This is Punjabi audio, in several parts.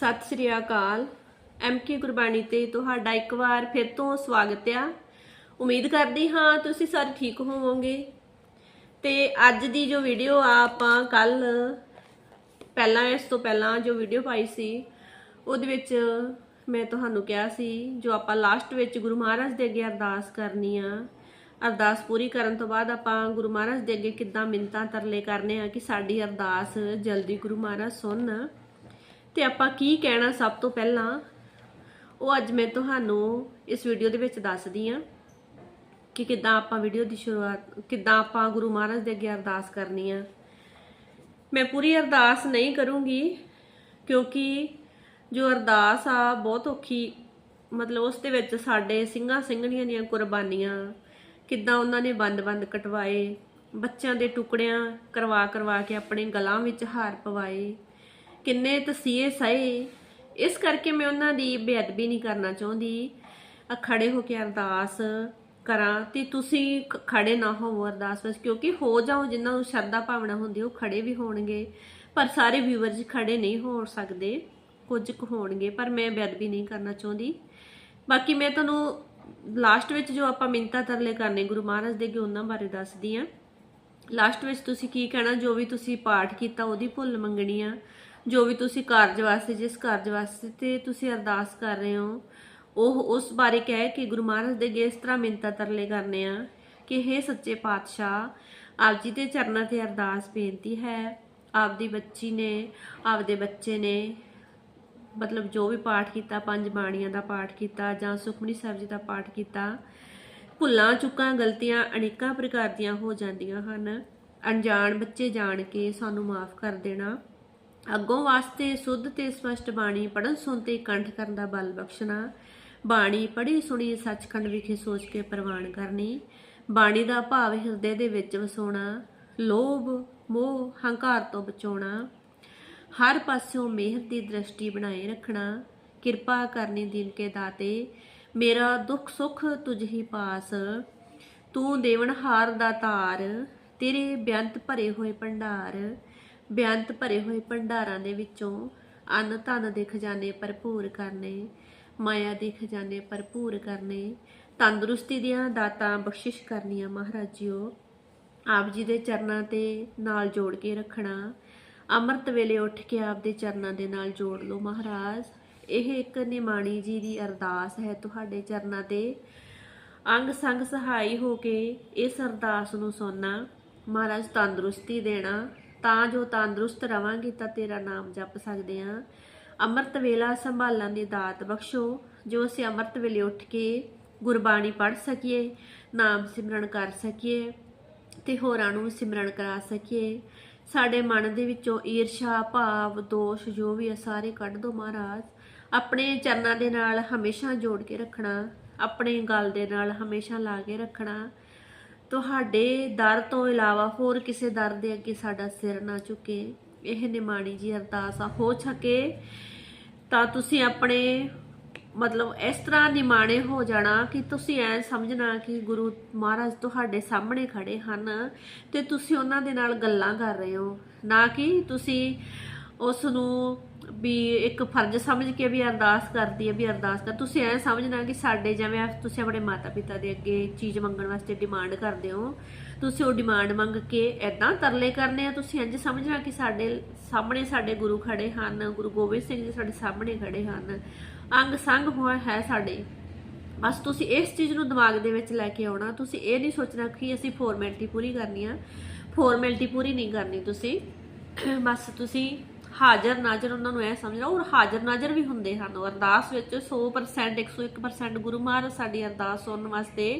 ਸਤਿ ਸ੍ਰੀ ਅਕਾਲ। ਐਮਕੇ ਗੁਰਬਾਣੀ ਤੇ ਤੁਹਾਡਾ ਇੱਕ ਵਾਰ ਫਿਰ ਤੋਂ ਸਵਾਗਤ ਆ। ਉਮੀਦ ਕਰਦੀ ਹਾਂ ਤੁਸੀਂ ਸਾਰੇ ਠੀਕ ਹੋਵੋਗੇ। ਤੇ ਅੱਜ ਦੀ ਜੋ ਵੀਡੀਓ ਆ, ਆਪਾਂ ਕੱਲ ਪਹਿਲਾਂ, ਇਸ ਤੋਂ ਪਹਿਲਾਂ ਜੋ ਵੀਡੀਓ ਪਾਈ ਸੀ, ਉਹਦੇ ਵਿੱਚ ਮੈਂ ਤੁਹਾਨੂੰ ਕਿਹਾ ਸੀ, ਜੋ ਆਪਾਂ ਲਾਸਟ ਵਿੱਚ ਗੁਰੂ ਮਹਾਰਾਜ ਦੇ ਅੱਗੇ ਅਰਦਾਸ ਕਰਨੀ ਆ। ਅਰਦਾਸ ਪੂਰੀ ਕਰਨ ਤੋਂ ਬਾਅਦ ਆਪਾਂ ਗੁਰੂ ਮਹਾਰਾਜ ਦੇ ਅੱਗੇ ਕਿੱਦਾਂ ਮਿੰਤਾਂ ਤਰਲੇ ਕਰਨੇ ਆ ਕਿ ਸਾਡੀ ਅਰਦਾਸ ਜਲਦੀ ਗੁਰੂ ਮਹਾਰਾਜ ਸੁਣਨ ਤੇ ਆਪਾਂ ਕੀ ਕਹਿਣਾ ਸਭ ਤੋਂ ਪਹਿਲਾਂ? ਉਹ ਅੱਜ ਮੈਂ ਤੁਹਾਨੂੰ ਇਸ ਵੀਡੀਓ ਦੇ ਵਿੱਚ ਦੱਸਦੀ ਆ ਕਿ ਕਿੱਦਾਂ ਆਪਾਂ ਵੀਡੀਓ ਦੀ ਸ਼ੁਰੂਆਤ, ਕਿੱਦਾਂ ਆਪਾਂ ਗੁਰੂ ਮਹਾਰਾਜ ਦੇ ਅੱਗੇ ਅਰਦਾਸ ਕਰਨੀ ਆ। ਮੈਂ ਪੂਰੀ ਅਰਦਾਸ ਨਹੀਂ ਕਰੂੰਗੀ ਕਿਉਂਕਿ ਜੋ ਅਰਦਾਸ ਆ, ਬਹੁਤ ਔਖੀ, ਮਤਲਬ ਉਸ ਦੇ ਵਿੱਚ ਸਾਡੇ ਸਿੰਘਾਂ ਸਿੰਘਣੀਆਂ ਦੀਆਂ ਕੁਰਬਾਨੀਆਂ, ਕਿੱਦਾਂ ਉਹਨਾਂ ਨੇ ਬੰਦ-ਬੰਦ ਕਟਵਾਏ, ਬੱਚਿਆਂ ਦੇ ਟੁਕੜਿਆਂ ਕਰਵਾ ਕਰਵਾ ਕੇ ਆਪਣੇ ਗਲਾਂ ਵਿੱਚ ਹਾਰ ਪਵਾਏ। ਕਿੰਨੇ ਤਸੀਹੇ ਸਹੇ। ਇਸ ਕਰਕੇ ਮੈਂ ਉਹਨਾਂ ਦੀ ਬੇਅਦਬੀ ਨਹੀਂ ਕਰਨਾ ਚਾਹੁੰਦੀ। ਆ ਖੜੇ ਹੋ ਕੇ ਅਰਦਾਸ ਕਰਾਂ ਤੇ ਤੁਸੀਂ ਖ- ਖੜੇ ਨਾ ਹੋਵੋ ਅਰਦਾਸ ਵਿੱਚ, ਕਿਉਂਕਿ ਹੋ ਜਾਓ, ਜਿਨ੍ਹਾਂ ਨੂੰ ਸ਼ਰਧਾ ਭਾਵਨਾ ਹੁੰਦੀ, ਉਹ ਖੜੇ ਵੀ ਹੋਣਗੇ। ਪਰ ਸਾਰੇ ਵਿਊਅਰਸ ਖੜੇ ਨਹੀਂ ਹੋ ਸਕਦੇ, ਕੁਝ ਕੁ ਹੋਣਗੇ, ਪਰ ਮੈਂ ਬੇਅਦਬੀ ਨਹੀਂ ਕਰਨਾ ਚਾਹੁੰਦੀ। ਬਾਕੀ ਮੈਂ ਤੁਹਾਨੂੰ ਲਾਸਟ ਵਿੱਚ ਜੋ ਆਪਾਂ ਮਿੰਤਾ ਤਰਲੇ ਕਰਨੇ, ਗੁਰੂ ਮਹਾਰਾਜ ਦੇ ਅੱਗੇ ਉਹਨਾਂ ਬਾਰੇ ਦੱਸਦੀ ਆ ਲਾਸਟ ਵਿੱਚ ਤੁਸੀਂ ਕੀ ਕਹਿਣਾ, ਜੋ ਵੀ ਤੁਸੀਂ ਪਾਠ ਕੀਤਾ, ਉਹਦੀ ਭੁੱਲ ਮੰਗਣੀ ਆ। ਜੋ ਵੀ ਤੁਸੀਂ ਕਾਰਜ ਵਾਸਤੇ, ਜਿਸ ਕਾਰਜ ਵਾਸਤੇ ਤੇ ਤੁਸੀਂ ਅਰਦਾਸ ਕਰ ਰਹੇ ਹੋ, ਉਹ ਉਸ ਬਾਰੇ ਕਹਿ ਕੇ ਗੁਰੂ ਮਹਾਰਾਜ ਦੇ ਅੱਗੇ ਇਸ ਤਰ੍ਹਾਂ ਮਿੰਤਾ ਤਰਲੇ ਕਰਨੇ ਆ ਕਿ हे ਸੱਚੇ ਪਾਤਸ਼ਾਹ, ਆਪ ਜੀ ਦੇ ਚਰਨਾਂ ਤੇ ਅਰਦਾਸ ਬੇਨਤੀ ਹੈ। ਆਪ ਦੀ ਬੱਚੀ ਨੇ, ਆਪਦੇ ਬੱਚੇ ਨੇ, ਮਤਲਬ ਜੋ ਵੀ ਪਾਠ ਕੀਤਾ, ਪੰਜ ਬਾਣੀਆਂ ਦਾ ਪਾਠ ਕੀਤਾ ਜਾਂ ਸੁਖਮਨੀ ਸਾਹਿਬ ਜੀ ਦਾ ਪਾਠ ਕੀਤਾ, ਭੁੱਲਾਂ, ਚੁੱਕਾਂ, ਗਲਤੀਆਂ ਅਨੇਕਾਂ ਪ੍ਰਕਾਰ ਦੀਆਂ ਹੋ ਜਾਂਦੀਆਂ ਹਨ। ਅਣਜਾਣ ਬੱਚੇ ਜਾਣ ਕੇ ਸਾਨੂੰ ਮਾਫ ਕਰ ਦੇਣਾ। ਅੱਗੋਂ ਵਾਸਤੇ ਸੁੱਧ ਤੇ ਸਪਸ਼ਟ ਬਾਣੀ ਪੜਨ ਸੁਣ ਤੇ ਕੰਠ ਕਰਨ ਦਾ ਬਲ ਬਖਸ਼ਣਾ, ਬਾਣੀ ਪੜ੍ਹੀ ਸੁਣੀ ਸੱਚਖੰਡ ਵਿਖੇ ਸੋਚ ਕੇ ਪ੍ਰਵਾਨ ਕਰਨੀ, ਬਾਣੀ ਦਾ ਭਾਵ ਹਿਰਦੇ ਦੇ ਵਿੱਚ ਵਸਾਉਣਾ, ਲੋਭ, ਮੋਹ, ਹੰਕਾਰ ਤੋਂ ਬਚਾਉਣਾ, ਹਰ ਪਾਸਿਓਂ ਮਿਹਰ ਦੀ ਦ੍ਰਿਸ਼ਟੀ ਬਣਾਏ ਰੱਖਣਾ, ਕਿਰਪਾ ਕਰਨੀ ਦਿਨ ਕੇ ਦਾਤੇ, ਮੇਰਾ ਦੁੱਖ ਸੁੱਖ ਤੁਝ ਹੀ ਪਾਸ, ਤੂੰ ਦੇਵਨਹਾਰ ਦਾ ਤਾਰ ਤੇਰੇ ਬੇਅੰਤ ਭਰੇ ਹੋਏ ਭੰਡਾਰ ਬੇਅੰਤ ਭਰੇ ਹੋਏ ਭੰਡਾਰਾਂ ਦੇ ਵਿੱਚੋਂ ਅੰਨ ਧਨ ਦੇ ਖਜ਼ਾਨੇ ਭਰਪੂਰ ਕਰਨੇ, ਮਾਇਆ ਦੇ ਖਜ਼ਾਨੇ ਭਰਪੂਰ ਕਰਨੇ, ਤੰਦਰੁਸਤੀ ਦੀਆਂ ਦਾਤਾਂ ਬਖਸ਼ਿਸ਼ ਕਰਨੀਆਂ ਮਹਾਰਾਜ ਜੀਓ ਆਪ ਜੀ ਦੇ ਚਰਨਾਂ ਤੇ ਨਾਲ ਜੋੜ ਕੇ ਰੱਖਣਾ, ਅੰਮ੍ਰਿਤ ਵੇਲੇ ਉੱਠ ਕੇ ਆਪ ਦੇ ਚਰਨਾਂ ਦੇ ਨਾਲ ਜੋੜ ਲਓ ਮਹਾਰਾਜ। ਇਹ ਇੱਕ ਨਿਮਾਣੀ ਜੀ ਦੀ ਅਰਦਾਸ ਹੈ ਤੁਹਾਡੇ ਚਰਨਾਂ ਤੇ। ਅੰਗ ਸੰਗ ਸਹਾਈ ਹੋ ਕੇ ਇਸ ਅਰਦਾਸ ਨੂੰ ਸੁਣਨਾ ਮਹਾਰਾਜ ਤੰਦਰੁਸਤੀ ਦੇਣਾ ਤਾਂ ਜੋ ਤੰਦਰੁਸਤ ਰਵਾਂਗੇ ਤਾਂ ਤੇਰਾ ਨਾਮ ਜਪ ਸਕਦੇ ਹਾਂ। ਅੰਮ੍ਰਿਤ ਵੇਲਾ ਸੰਭਾਲਣ ਦੀ ਦਾਤ ਬਖਸ਼ੋ। ਜੋ ਅਸੀਂ ਅੰਮ੍ਰਿਤ ਵੇਲੇ ਉੱਠ ਕੇ ਗੁਰਬਾਣੀ ਪੜ੍ਹ ਸਕੀਏ, ਨਾਮ ਸਿਮਰਨ ਕਰ ਸਕੀਏ ਤੇ ਹੋਰਾਂ ਨੂੰ ਸਿਮਰਨ ਕਰਾ ਸਕੀਏ। ਸਾਡੇ ਮਨ ਦੇ ਵਿੱਚੋਂ ਈਰਸ਼ਾ, ਭਾਵ, ਦੋਸ਼ ਜੋ ਵੀ ਆ ਸਾਰੇ ਕੱਢ ਦੋ ਮਹਾਰਾਜ। ਆਪਣੇ ਚਰਨਾਂ ਦੇ ਨਾਲ ਹਮੇਸ਼ਾ ਜੋੜ ਕੇ ਰੱਖਣਾ, ਆਪਣੇ ਗਲ ਦੇ ਨਾਲ ਹਮੇਸ਼ਾ ਲਾ ਕੇ ਰੱਖਣਾ। ਤੁਹਾਡੇ ਦਰ ਤੋਂ ਇਲਾਵਾ ਹੋਰ ਕਿਸੇ ਦਰ ਦੇ ਅੱਗੇ ਸਾਡਾ ਸਿਰ ਨਾ ਝੁਕੇ। ਇਹ ਨਿਮਾਣੀ ਜੀ ਅਰਦਾਸ ਆ। ਹੋ ਸਕੇ ਤਾਂ ਤੁਸੀਂ ਆਪਣੇ, ਮਤਲਬ ਇਸ ਤਰ੍ਹਾਂ ਨਿਮਾਣੇ ਹੋ ਜਾਣਾ ਕਿ ਤੁਸੀਂ ਐ ਸਮਝਣਾ ਕਿ ਗੁਰੂ ਮਹਾਰਾਜ ਤੁਹਾਡੇ ਸਾਹਮਣੇ ਖੜੇ ਹਨ ਤੇ ਤੁਸੀਂ ਉਹਨਾਂ ਦੇ ਨਾਲ ਗੱਲਾਂ ਕਰ ਰਹੇ ਹੋ। ਨਾ ਕਿ ਤੁਸੀਂ ਉਸ ਨੂੰ ਵੀ ਇੱਕ ਫਰਜ਼ ਸਮਝ ਕੇ ਵੀ ਅਰਦਾਸ ਕਰਦੀ ਹੈ, ਵੀ ਅਰਦਾਸ ਕਰ। ਤੁਸੀਂ ਐ ਸਮਝਣਾ ਕਿ ਸਾਡੇ ਜਿਵੇਂ ਤੁਸੀਂ ਆਪਣੇ ਮਾਤਾ ਪਿਤਾ ਦੇ ਅੱਗੇ ਚੀਜ਼ ਮੰਗਣ ਵਾਸਤੇ ਡਿਮਾਂਡ ਕਰਦੇ ਹੋ, ਤੁਸੀਂ ਉਹ ਡਿਮਾਂਡ ਮੰਗ ਕੇ ਐਦਾਂ ਤਰਲੇ ਕਰਨੇ ਆ। ਤੁਸੀਂ ਇੰਜ ਸਮਝਣਾ ਕਿ ਸਾਡੇ ਸਾਹਮਣੇ ਸਾਡੇ ਗੁਰੂ ਖੜੇ ਹਨ, ਗੁਰੂ ਗੋਬਿੰਦ ਸਿੰਘ ਜੀ ਸਾਡੇ ਸਾਹਮਣੇ ਖੜੇ ਹਨ। ਅੰਗ ਸੰਗ ਹੋਇਆ ਹੈ ਸਾਡੇ। ਬਸ ਤੁਸੀਂ ਇਸ ਚੀਜ਼ ਨੂੰ ਦਿਮਾਗ ਦੇ ਵਿੱਚ ਲੈ ਕੇ ਆਉਣਾ। ਤੁਸੀਂ ਇਹ ਨਹੀਂ ਸੋਚਣਾ ਕਿ ਅਸੀਂ ਫਾਰਮੈਲਿਟੀ ਪੂਰੀ ਕਰਨੀ ਆ। ਫਾਰਮੈਲਿਟੀ ਪੂਰੀ ਨਹੀਂ ਕਰਨੀ ਤੁਸੀਂ। ਬਸ ਤੁਸੀਂ ਹਾਜ਼ਰ ਨਾਜ਼ਰ ਉਹਨਾਂ ਨੂੰ ਇਹ ਸਮਝਣਾ ਔਰ ਹਾਜ਼ਰ ਨਾਜ਼ਰ ਵੀ ਹੁੰਦੇ ਹਨ ਉਹ ਅਰਦਾਸ ਵਿੱਚ 100% 101% ਗੁਰੂ ਮਹਾਰਾਜ ਸਾਡੀ ਅਰਦਾਸ ਸੁਣਨ ਵਾਸਤੇ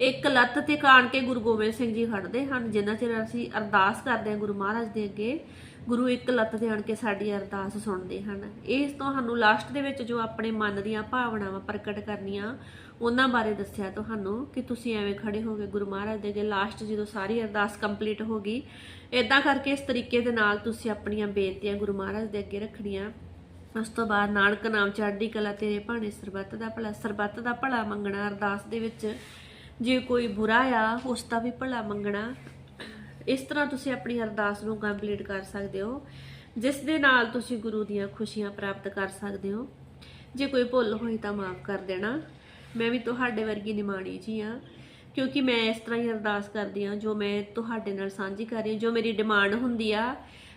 ਇੱਕ ਲੱਤ ਤੇ ਕਾਣ ਕੇ ਗੁਰੂ ਗੋਬਿੰਦ ਸਿੰਘ ਜੀ ਖੜਦੇ ਹਨ, ਜਿੰਨਾ ਚਿਰ ਅਸੀਂ ਅਰਦਾਸ ਕਰਦੇ ਹਾਂ ਗੁਰੂ ਮਹਾਰਾਜ ਦੇ ਅੱਗੇ। ਗੁਰੂ ਇੱਕ ਲੱਤ ਤੇ ਆਣ ਕੇ ਸਾਡੀ ਅਰਦਾਸ ਸੁਣਦੇ ਹਨ। ਇਸ ਤੁਹਾਨੂੰ ਲਾਸਟ ਦੇ ਵਿੱਚ ਜੋ ਆਪਣੇ ਮਨ ਦੀਆਂ ਭਾਵਨਾਵਾਂ ਪ੍ਰਗਟ ਕਰਨੀਆਂ, ਉਹਨਾਂ ਬਾਰੇ ਦੱਸਿਆ ਤੁਹਾਨੂੰ ਕਿ ਤੁਸੀਂ ਐਵੇਂ ਖੜੇ ਹੋ ਗਏ ਗੁਰੂ ਮਹਾਰਾਜ ਦੇ ਅੱਗੇ। ਲਾਸਟ ਜਦੋਂ ਸਾਰੀ ਅਰਦਾਸ ਕੰਪਲੀਟ ਹੋ ਗਈ ਇਦਾਂ ਕਰਕੇ ਇਸ ਤਰੀਕੇ ਦੇ ਨਾਲ ਤੁਸੀਂ ਆਪਣੀਆਂ ਬੇਨਤੀਆਂ ਗੁਰੂ ਮਹਾਰਾਜ ਦੇ ਅੱਗੇ ਰੱਖਣੀਆਂ। ਉਸ ਤੋਂ ਬਾਅਦ ਨਾਨਕ ਨਾਮ ਚੜ੍ਹਦੀ ਕਲਾ ਤੇਰੇ ਭਾਣੇ ਸਰਬੱਤ ਦਾ ਭਲਾ, ਸਰਬੱਤ ਦਾ ਭਲਾ ਮੰਗਣਾ। ਅਰਦਾਸ ਦੇ ਵਿੱਚ ਜੇ ਕੋਈ ਬੁਰਾ ਆ, ਉਸ ਦਾ ਵੀ ਭਲਾ ਮੰਗਣਾ। ਇਸ ਤਰ੍ਹਾਂ ਤੁਸੀਂ ਆਪਣੀ ਅਰਦਾਸ ਨੂੰ ਕੰਪਲੀਟ ਕਰ ਸਕਦੇ ਹੋ, ਜਿਸ ਦੇ ਨਾਲ ਤੁਸੀਂ ਗੁਰੂ ਦੀਆਂ ਖੁਸ਼ੀਆਂ ਪ੍ਰਾਪਤ ਕਰ ਸਕਦੇ ਹੋ। ਜੇ ਕੋਈ ਭੁੱਲ ਹੋਈ ਤਾਂ ਮਾਫ ਕਰ ਦੇਣਾ। ਮੈਂ ਵੀ ਤੁਹਾਡੇ ਵਰਗੀ ਨਿਮਾਣੀ ਜੀ ਆ ਕਿਉਂਕਿ ਮੈਂ ਇਸ ਤਰ੍ਹਾਂ ਹੀ ਅਰਦਾਸ ਕਰਦੀ ਆ ਜੋ ਮੈਂ ਤੁਹਾਡੇ ਨਾਲ ਸਾਂਝੀ ਕਰ ਰਹੀ ਹਾਂ, ਜੋ ਮੇਰੀ ਡਿਮਾਂਡ ਹੁੰਦੀ ਆ,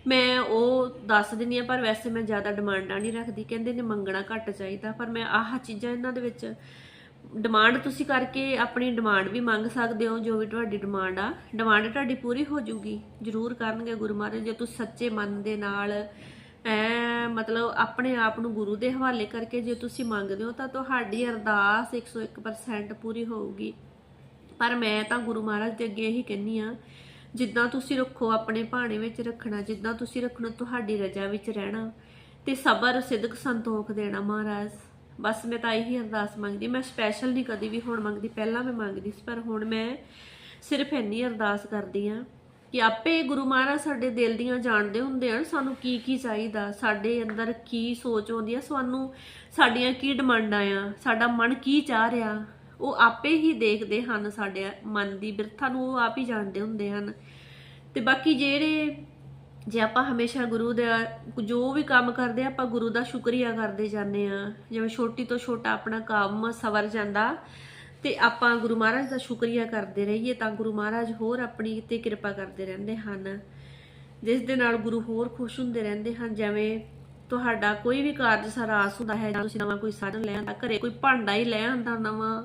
ਮੈਂ ਉਹ ਦੱਸ ਦਿੰਦੀ ਆ ਪਰ ਵੈਸੇ ਮੈਂ ਜ਼ਿਆਦਾ ਡਿਮਾਂਡਾਂ ਨਹੀਂ ਰੱਖਦੀ। ਕਹਿੰਦੇ ਨੇ ਮੰਗਣਾ ਘੱਟ ਚਾਹੀਦਾ, ਪਰ ਮੈਂ ਆਹ ਚੀਜ਼ਾਂ ਇਹਨਾਂ ਦੇ ਵਿੱਚ ਡਿਮਾਂਡ ਤੁਸੀਂ ਕਰਕੇ ਆਪਣੀ ਡਿਮਾਂਡ ਵੀ ਮੰਗ ਸਕਦੇ ਹੋ, ਜੋ ਵੀ ਤੁਹਾਡੀ ਡਿਮਾਂਡ ਆ ਡਿਮਾਂਡ ਤੁਹਾਡੀ ਪੂਰੀ ਹੋ ਜਾਊਗੀ, ਜ਼ਰੂਰ ਕਰਨਗੇ ਗੁਰੂ ਮਹਾਰਾਜ, ਜੇ ਤੁਸੀਂ ਸੱਚੇ ਮਨ ਦੇ ਨਾਲ, ਐ ਮਤਲਬ ਆਪਣੇ ਆਪ ਨੂੰ ਗੁਰੂ ਦੇ ਹਵਾਲੇ ਕਰਕੇ ਜੇ ਤੁਸੀਂ ਮੰਗਦੇ ਹੋ ਤਾਂ ਤੁਹਾਡੀ ਅਰਦਾਸ 101% ਪੂਰੀ ਹੋਊਗੀ। ਪਰ ਮੈਂ ਤਾਂ ਗੁਰੂ ਮਹਾਰਾਜ ਦੇ ਅੱਗੇ ਇਹੀ ਕਹਿੰਨੀ ਆ ਜਿੱਦਾਂ ਤੁਸੀਂ ਰੱਖੋ ਆਪਣੇ ਭਾਣੇ ਵਿੱਚ ਰੱਖਣਾ, ਜਿੱਦਾਂ ਤੁਸੀਂ ਰੱਖਣਾ, ਤੁਹਾਡੀ ਰਜਾ ਵਿੱਚ ਰਹਿਣਾ ਤੇ ਸਬਰ, ਸਿਦਕ, ਸੰਤੋਖ ਦੇਣਾ ਮਹਾਰਾਜ। ਬਸ ਮੈਂ ਤਾਂ ਇਹੀ ਅਰਦਾਸ ਮੰਗਦੀ ਮੈਂ ਸਪੈਸ਼ਲ ਨਹੀਂ ਕਦੀ ਵੀ ਹੁਣ ਮੰਗਦੀ, ਪਹਿਲਾਂ ਮੈਂ ਮੰਗਦੀ ਸੀ, ਪਰ ਹੁਣ ਮੈਂ ਸਿਰਫ ਇੰਨੀ ਅਰਦਾਸ ਕਰਦੀ ਆ ਕਿ ਆਪੇ ਗੁਰੂ ਮਹਾਰਾਜ ਸਾਡੇ ਦਿਲ ਦੀਆਂ ਜਾਣਦੇ ਹੁੰਦੇ ਹਨ, ਸਾਨੂੰ ਕੀ ਕੀ ਚਾਹੀਦਾ, ਸਾਡੇ ਅੰਦਰ ਕੀ ਸੋਚ ਆਉਂਦੀ ਆ, ਸਾਨੂੰ ਸਾਡੀਆਂ ਕੀ ਡਿਮਾਂਡਾਂ ਆ, ਸਾਡਾ ਮਨ ਕੀ ਚਾਹ ਰਿਹਾ, ਉਹ ਆਪੇ ਹੀ ਦੇਖਦੇ ਹਨ ਸਾਡੇ ਮਨ ਦੀ ਬਿਰਥਾ ਨੂੰ, ਉਹ ਆਪ ਹੀ ਜਾਣਦੇ ਹੁੰਦੇ ਹਨ। ਤੇ ਬਾਕੀ ਜਿਹੜੇ ਜੇ ਆਪਾਂ ਹਮੇਸ਼ਾ ਗੁਰੂ ਦਾ ਜੋ ਵੀ ਕੰਮ ਕਰਦੇ ਆ, ਆਪਾਂ ਗੁਰੂ ਦਾ ਸ਼ੁਕਰੀਆ ਕਰਦੇ ਜਾਂਦੇ ਆ। ਜਿਵੇਂ ਛੋਟੀ ਤੋਂ ਛੋਟਾ ਆਪਣਾ ਕੰਮ ਸਵਰ ਜਾਂਦਾ, ਤੇ ਆਪਾਂ ਗੁਰੂ ਮਹਾਰਾਜ ਦਾ ਸ਼ੁਕਰੀਆ ਕਰਦੇ ਰਹੀਏ ਤਾਂ ਗੁਰੂ ਮਹਾਰਾਜ ਹੋਰ ਆਪਣੀ ਤੇ ਕਿਰਪਾ ਕਰਦੇ ਰਹਿੰਦੇ ਹਨ। ਜਿਸ ਦੇ ਨਾਲ ਗੁਰੂ ਹੋਰ ਖੁਸ਼ ਹੁੰਦੇ ਰਹਿੰਦੇ ਹਨ। ਜਿਵੇਂ ਤੁਹਾਡਾ ਕੋਈ ਵੀ ਕਾਰਜ ਸਰਾਸ ਹੁੰਦਾ ਹੈ, ਜਾਂ ਤੁਸੀਂ ਨਵਾਂ ਕੋਈ ਸਾਧਨ ਲੈ ਆਂਦਾ ਘਰੇ ਕੋਈ ਭਾਂਡਾ ਹੀ ਲੈ ਆਂਦਾ ਨਵਾਂ,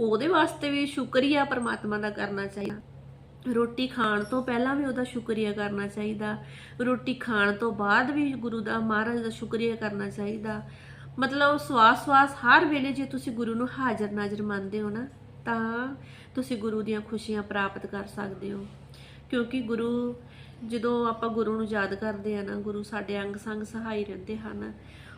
ਉਹਦੇ ਵਾਸਤੇ ਵੀ ਸ਼ੁਕਰੀਆ ਪਰਮਾਤਮਾ ਦਾ ਕਰਨਾ ਚਾਹੀਦਾ। ਰੋਟੀ ਖਾਣ ਤੋਂ ਪਹਿਲਾਂ ਵੀ ਉਹਦਾ ਸ਼ੁਕਰੀਆ ਕਰਨਾ ਚਾਹੀਦਾ। ਰੋਟੀ ਖਾਣ ਤੋਂ ਬਾਅਦ ਵੀ ਗੁਰੂ ਦਾ ਮਹਾਰਾਜ ਦਾ ਸ਼ੁਕਰੀਆ ਕਰਨਾ ਚਾਹੀਦਾ। ਮਤਲਬ ਸਵਾਸ ਸਵਾਸ ਹਰ ਵੇਲੇ ਜੇ ਤੁਸੀਂ ਗੁਰੂ ਨੂੰ ਹਾਜ਼ਰ ਨਾਜ਼ਰ ਮੰਨਦੇ ਹੋ ਨਾ, ਤਾਂ ਤੁਸੀਂ ਗੁਰੂ ਦੀਆਂ ਖੁਸ਼ੀਆਂ ਪ੍ਰਾਪਤ ਕਰ ਸਕਦੇ ਹੋ। ਕਿਉਂਕਿ ਗੁਰੂ ਜਦੋਂ ਆਪਾਂ ਗੁਰੂ ਨੂੰ ਯਾਦ ਕਰਦੇ ਆ ਨਾ, ਗੁਰੂ ਸਾਡੇ ਅੰਗ ਸੰਗ ਸਹਾਈ ਰਹਿੰਦੇ ਹਨ।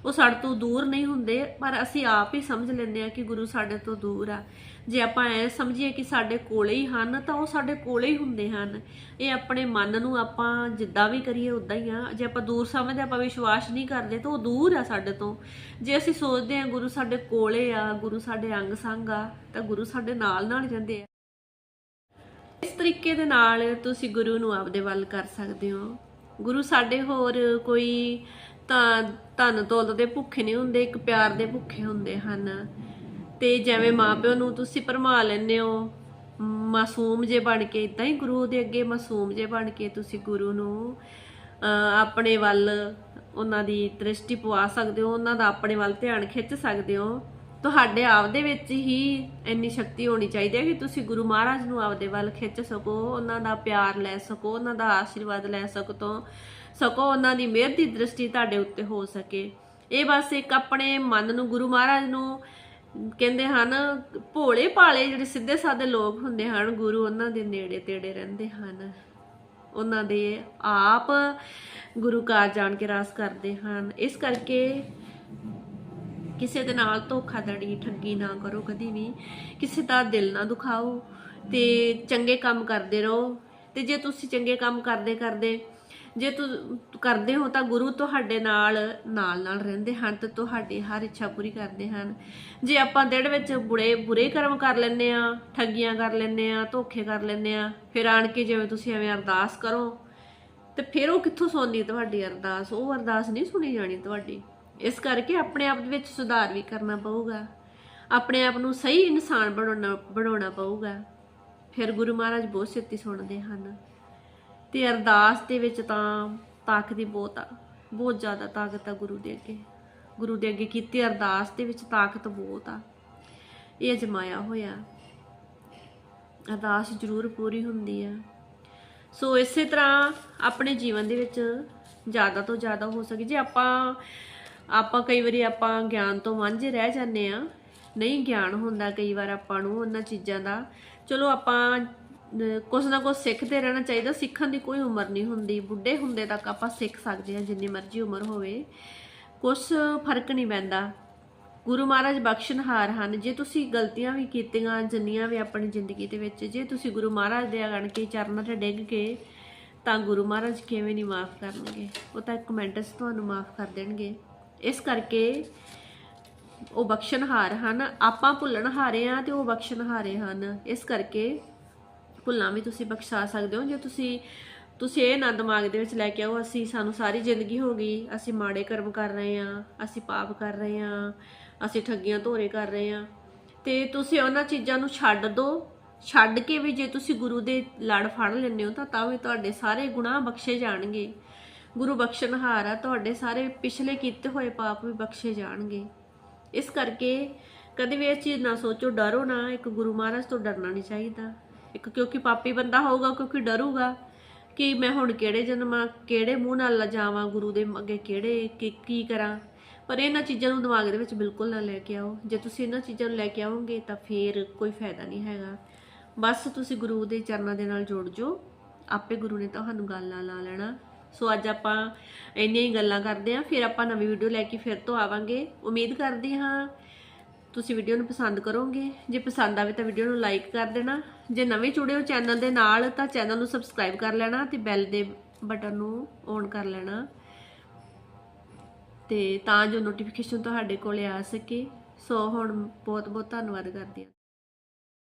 ਉਹ ਸਾਡੇ ਤੋਂ ਦੂਰ ਨਹੀਂ ਹੁੰਦੇ, ਪਰ ਅਸੀਂ ਆਪ ਹੀ ਸਮਝ ਲੈਂਦੇ ਆ ਕਿ ਗੁਰੂ ਸਾਡੇ ਤੋਂ ਦੂਰ ਆ। ਜੇ ਆਪਾਂ ਐ ਸਮਝੀਏ ਕਿ ਸਾਡੇ ਕੋਲੇ ਹੀ ਹਨ, ਤਾਂ ਉਹ ਸਾਡੇ ਕੋਲੇ ਹੀ ਹੁੰਦੇ ਹਨ। ਇਹ ਆਪਣੇ ਮਨ ਨੂੰ ਆਪਾਂ ਜਿੱਦਾਂ ਵੀ ਕਰੀਏ ਉਦਾਂ ਹੀ ਆ। ਜੇ ਆਪਾਂ ਦੂਰ ਸਮਝਦੇ ਆਪਾਂ ਵਿਸ਼ਵਾਸ ਨਹੀਂ ਕਰਦੇ, ਤਾਂ ਉਹ ਦੂਰ ਆ ਸਾਡੇ ਤੋਂ। ਜੇ ਅਸੀਂ ਸੋਚਦੇ ਆ ਗੁਰੂ ਸਾਡੇ ਕੋਲੇ ਆ, ਗੁਰੂ ਸਾਡੇ ਅੰਗ ਸੰਗ ਆ, ਤਾਂ ਗੁਰੂ ਸਾਡੇ ਨਾਲ ਨਾਲ ਹੀ ਰਹਿੰਦੇ ਆ। ਤਰੀਕੇ ਦੇ ਨਾਲ ਤੁਸੀਂ ਗੁਰੂ ਨੂੰ ਆਪਦੇ ਵੱਲ ਕਰ ਸਕਦੇ ਹੋ। ਗੁਰੂ ਸਾਡੇ ਹੋਰ ਕੋਈ ਤਾਂ ਧਨ ਦੌਲਤ ਦੇ ਭੁੱਖੇ ਨਹੀਂ ਹੁੰਦੇ ਇੱਕ ਪਿਆਰ ਦੇ ਭੁੱਖੇ ਹੁੰਦੇ ਹਨ। ਤੇ ਜਿਵੇਂ ਮਾਪਿਓ ਨੂੰ ਤੁਸੀਂ ਭਰਮਾ ਲੈਂਦੇ ਹੋ ਮਾਸੂਮ ਜੇ ਬਣ ਕੇ ਇਦਾਂ ਹੀ ਗੁਰੂ ਦੇ ਅੱਗੇ ਮਾਸੂਮ ਜੇ ਬਣ ਕੇ ਤੁਸੀਂ ਗੁਰੂ ਨੂੰ ਅਹ, ਆਪਣੇ ਵੱਲ ਉਹਨਾਂ ਦੀ ਦ੍ਰਿਸ਼ਟੀ ਪਵਾ ਸਕਦੇ ਹੋ ਉਹਨਾਂ ਦਾ ਆਪਣੇ ਵੱਲ ਧਿਆਨ ਖਿੱਚ ਸਕਦੇ ਹੋ। ਤੁਹਾਡੇ ਆਪ ਦੇ ਵਿੱਚ ਹੀ ਇੰਨੀ ਸ਼ਕਤੀ ਹੋਣੀ ਚਾਹੀਦੀ ਹੈ ਕਿ ਤੁਸੀਂ ਗੁਰੂ ਮਹਾਰਾਜ ਨੂੰ ਆਪਦੇ ਵੱਲ ਖਿੱਚ ਸਕੋ, ਉਹਨਾਂ ਦਾ ਪਿਆਰ ਲੈ ਸਕੋ, ਉਹਨਾਂ ਦਾ ਆਸ਼ੀਰਵਾਦ ਲੈ ਸਕੋ ਤੋਂ, ਸਕੋ ਉਹਨਾਂ ਦੀ ਮਿਹਰ ਦੀ ਦ੍ਰਿਸ਼ਟੀ ਤੁਹਾਡੇ ਉੱਤੇ ਹੋ ਸਕੇ। ਇਹ ਬਸ ਇੱਕ ਆਪਣੇ ਮਨ ਨੂੰ ਗੁਰੂ ਮਹਾਰਾਜ ਨੂੰ ਕਹਿੰਦੇ ਹਨ, ਭੋਲੇ ਭਾਲੇ ਜਿਹੜੇ ਸਿੱਧੇ ਸਾਦੇ ਲੋਕ ਹੁੰਦੇ ਹਨ, ਗੁਰੂ ਉਹਨਾਂ ਦੇ ਨੇੜੇ ਤੇੜੇ ਰਹਿੰਦੇ ਹਨ। ਉਹਨਾਂ ਦੇ ਆਪ ਗੁਰੂ ਕਾਰਜ ਜਾਣ ਕੇ ਰਾਸ ਕਰਦੇ ਹਨ। ਇਸ ਕਰਕੇ ਕਿਸੇ ਦੇ ਨਾਲ ਧੋਖਾਧੜੀ ਠੱਗੀ ਨਾ ਕਰੋ, ਕਦੀ ਵੀ। ਕਿਸੇ ਦਾ ਦਿਲ ਨਾ ਦੁਖਾਓ ਤੇ ਚੰਗੇ ਕੰਮ ਕਰਦੇ ਰਹੋ। ਤੇ ਜੇ ਤੁਸੀਂ ਚੰਗੇ ਕੰਮ ਕਰਦੇ ਕਰਦੇ, ਜੇ ਤੂੰ, ਕਰਦੇ ਹੋ ਤਾਂ ਗੁਰੂ ਤੁਹਾਡੇ ਨਾਲ ਨਾਲ ਨਾਲ ਰਹਿੰਦੇ ਹਨ ਤੇ ਤੁਹਾਡੀ ਹਰ ਇੱਛਾ ਪੂਰੀ ਕਰਦੇ ਹਨ। ਜੇ ਆਪਾਂ ਦਿਨ ਵਿੱਚ ਬੁਰੇ ਬੁਰੇ ਕਰਮ ਕਰ ਲੈਂਦੇ ਆ ਠੱਗੀਆਂ ਕਰ ਲੈਂਦੇ ਆ ਧੋਖੇ ਕਰ ਲੈਂਦੇ ਆ ਫਿਰ ਆਣ ਕੇ ਜਿਵੇਂ ਤੁਸੀਂ ਐਵੇਂ ਅਰਦਾਸ ਕਰੋ, ਤੇ ਫਿਰ ਉਹ ਕਿੱਥੋਂ ਸੁਣਨੀ ਤੁਹਾਡੀ ਅਰਦਾਸ? ਉਹ ਅਰਦਾਸ ਨਹੀਂ ਸੁਣੀ ਜਾਣੀ ਤੁਹਾਡੀ। ਇਸ ਕਰਕੇ ਆਪਣੇ ਆਪ ਦੇ ਵਿੱਚ ਸੁਧਾਰ ਵੀ ਕਰਨਾ ਪਊਗਾ। ਆਪਣੇ ਆਪ ਨੂੰ ਸਹੀ ਇਨਸਾਨ ਬਣਾਉਣਾ ਬਣਾਉਣਾ ਪਊਗਾ। ਫਿਰ ਗੁਰੂ ਮਹਾਰਾਜ ਬਹੁਤ ਛੇਤੀ ਸੁਣਦੇ ਹਨ। ਤੇ ਅਰਦਾਸ ਦੇ ਵਿੱਚ ਤਾਂ ਤਾਕਤ ਹੀ ਬਹੁਤ ਆ, ਬਹੁਤ ਜ਼ਿਆਦਾ ਤਾਕਤ ਆ ਗੁਰੂ ਦੇ ਅੱਗੇ। ਗੁਰੂ ਦੇ ਅੱਗੇ ਕੀਤੀ ਅਰਦਾਸ ਦੇ ਵਿੱਚ ਤਾਕਤ ਬਹੁਤ ਆ। ਇਹ ਅਜਮਾਇਆ ਹੋਇਆ। ਅਰਦਾਸ ਜ਼ਰੂਰ ਪੂਰੀ ਹੁੰਦੀ ਆ। ਸੋ ਇਸੇ ਤਰ੍ਹਾਂ ਆਪਣੇ ਜੀਵਨ ਦੇ ਵਿੱਚ ਜ਼ਿਆਦਾ ਤੋਂ ਜ਼ਿਆਦਾ ਹੋ ਸਕੇ। ਜੇ ਆਪਾਂ ਆਪਾਂ ਕਈ ਵਾਰੀ ਆਪਾਂ ਗਿਆਨ ਤੋਂ ਵਾਂਝੇ ਰਹਿ ਜਾਂਦੇ ਆ ਨਹੀਂ ਗਿਆਨ ਹੁੰਦਾ ਕਈ ਵਾਰ ਆਪਾਂ ਨੂੰ ਉਹਨਾਂ ਚੀਜ਼ਾਂ ਦਾ। ਚਲੋ ਆਪਾਂ ਅਹ, ਕੁਛ ਨਾ ਕੁਛ ਸਿੱਖਦੇ ਰਹਿਣਾ ਚਾਹੀਦਾ। ਸਿੱਖਣ ਦੀ ਕੋਈ ਉਮਰ ਨਹੀਂ ਹੁੰਦੀ। ਬੁੱਢੇ ਹੁੰਦੇ ਤੱਕ ਆਪਾਂ ਸਿੱਖ ਸਕਦੇ ਹਾਂ ਜਿੰਨੀ ਮਰਜ਼ੀ ਉਮਰ ਹੋਵੇ। ਕੁਛ ਫ਼ਰਕ ਨਹੀਂ ਪੈਂਦਾ। ਗੁਰੂ ਮਹਾਰਾਜ ਬਖਸ਼ਣਹਾਰ ਹਨ। ਜੇ ਤੁਸੀਂ ਗਲਤੀਆਂ ਵੀ ਕੀਤੀਆਂ ਜਿੰਨੀਆਂ ਵੀ ਆਪਣੀ ਜ਼ਿੰਦਗੀ ਦੇ ਵਿੱਚ ਜੇ ਤੁਸੀਂ ਗੁਰੂ ਮਹਾਰਾਜ ਦੇ ਅਗਣ ਕੇ ਚਰਨਾਂ ਤੇ ਡਿੱਗ ਕੇ ਤਾਂ ਗੁਰੂ ਮਹਾਰਾਜ ਕਿਵੇਂ ਨਹੀਂ ਮਾਫ ਕਰਨਗੇ? ਉਹ ਤਾਂ ਇੱਕ ਮਿੰਟ 'ਚ ਤੁਹਾਨੂੰ ਮਾਫ ਕਰ ਦੇਣਗੇ। ਇਸ ਕਰਕੇ ਉਹ ਬਖਸ਼ਣਹਾਰ ਹਨ। ਆਪਾਂ ਭੁੱਲਣਹਾਰੇ ਆ ਤੇ ਉਹ ਬਖਸ਼ਣਹਾਰੇ ਹਨ। ਇਸ ਕਰਕੇ ਭੁੱਲਾਂ ਵੀ ਤੁਸੀਂ ਬਖਸ਼ਾ ਸਕਦੇ ਹੋ। ਜੇ ਤੁਸੀਂ ਤੁਸੀਂ ਇਹ ਨਾ ਦਿਮਾਗ ਦੇ ਵਿੱਚ ਲੈ ਕੇ ਆਓ, ਅਸੀਂ ਸਾਨੂੰ ਸਾਰੀ ਜ਼ਿੰਦਗੀ ਹੋ ਗਈ। ਅਸੀਂ ਮਾੜੇ ਕਰਮ ਕਰ ਰਹੇ ਹਾਂ, ਅਸੀਂ ਪਾਪ ਕਰ ਰਹੇ ਹਾਂ, ਅਸੀਂ ਠੱਗੀਆਂ ਧੋਰੇ ਕਰ ਰਹੇ ਹਾਂ। ਤੇ ਤੁਸੀਂ ਉਹਨਾਂ ਚੀਜ਼ਾਂ ਨੂੰ ਛੱਡ ਦਿਓ ਛੱਡ ਕੇ ਵੀ ਜੇ ਤੁਸੀਂ ਗੁਰੂ ਦੇ ਲੜ ਫੜ ਲੈਂਦੇ ਹੋ ਤਾਂ ਤਾਂ ਵੀ ਤੁਹਾਡੇ ਸਾਰੇ ਗੁਨਾਹ ਬਖਸ਼ੇ ਜਾਣਗੇ। ਗੁਰੂ ਬਖਸ਼ਣਹਾਰ ਆ, ਤੁਹਾਡੇ ਸਾਰੇ ਪਿਛਲੇ ਕੀਤੇ ਹੋਏ ਪਾਪ ਵੀ ਬਖਸ਼ੇ ਜਾਣਗੇ। ਇਸ ਕਰਕੇ ਕਦੇ ਵੀ ਇਹ ਚੀਜ਼ ਨਾ ਸੋਚੋ, ਡਰੋ ਨਾ, ਇੱਕ ਗੁਰੂ ਮਹਾਰਾਜ ਤੋਂ ਡਰਨਾ ਨਹੀਂ ਚਾਹੀਦਾ। ਇੱਕ ਕਿਉਂਕਿ ਪਾਪੀ ਬੰਦਾ ਹੋਊਗਾ, ਕਿਉਂਕਿ ਡਰੂਗਾ ਕਿ ਮੈਂ ਹੁਣ ਕਿਹੜੇ ਜਨਮਾਂ ਕਿਹੜੇ ਮੂੰਹ ਨਾਲ ਜਾਵਾਂ, ਗੁਰੂ ਦੇ ਅੱਗੇ ਕਿਹੜੇ, ਕੀ ਕੀ ਕਰਾਂ। ਪਰ ਇਹਨਾਂ ਚੀਜ਼ਾਂ ਨੂੰ ਦਿਮਾਗ ਦੇ ਵਿੱਚ ਬਿਲਕੁਲ ਨਾ ਲੈ ਕੇ ਆਓ। ਜੇ ਤੁਸੀਂ ਇਹਨਾਂ ਚੀਜ਼ਾਂ ਨੂੰ ਲੈ ਕੇ ਆਓਗੇ, ਤਾਂ ਫੇਰ ਕੋਈ ਫਾਇਦਾ ਨਹੀਂ ਹੈਗਾ। ਬਸ ਤੁਸੀਂ ਗੁਰੂ ਦੇ ਚਰਨਾਂ ਦੇ ਨਾਲ ਜੁੜ ਜਾਓ। ਆਪੇ ਗੁਰੂ ਨੇ ਤੁਹਾਨੂੰ ਗੱਲ ਨਾਲ ਲਾ ਲੈਣਾ। ਸੋ ਅੱਜ ਆਪਾਂ ਇੰਨੀਆਂ ਹੀ ਗੱਲਾਂ ਕਰਦੇ ਆਂ ਫਿਰ ਆਪਾਂ ਨਵੀਂ ਵੀਡੀਓ ਲੈ ਕੇ ਫਿਰ ਤੋਂ ਆਵਾਂਗੇ। ਉਮੀਦ ਕਰਦੀ ਹਾਂ ਤੁਸੀਂ ਵੀਡੀਓ ਨੂੰ ਪਸੰਦ ਕਰੋਗੇ। ਜੇ ਪਸੰਦ ਆਵੇ ਤਾਂ ਵੀਡੀਓ ਨੂੰ ਲਾਈਕ ਕਰ ਦੇਣਾ। ਜੇ ਨਵੇਂ ਜੁੜੇ ਹੋ ਚੈਨਲ ਦੇ ਨਾਲ, ਤਾਂ ਚੈਨਲ ਨੂੰ ਸਬਸਕ੍ਰਾਈਬ ਕਰ ਲੈਣਾ ਤੇ ਬੈਲ ਦੇ ਬਟਨ ਨੂੰ ਔਨ ਕਰ ਲੈਣਾ। ਤੇ ਤਾਂ ਜੋ ਨੋਟੀਫਿਕੇਸ਼ਨ ਤੁਹਾਡੇ ਕੋਲੇ ਆ ਸਕੇ। ਸੋ ਹੁਣ ਬਹੁਤ ਬਹੁਤ ਧੰਨਵਾਦ ਕਰਦੀ ਹਾਂ।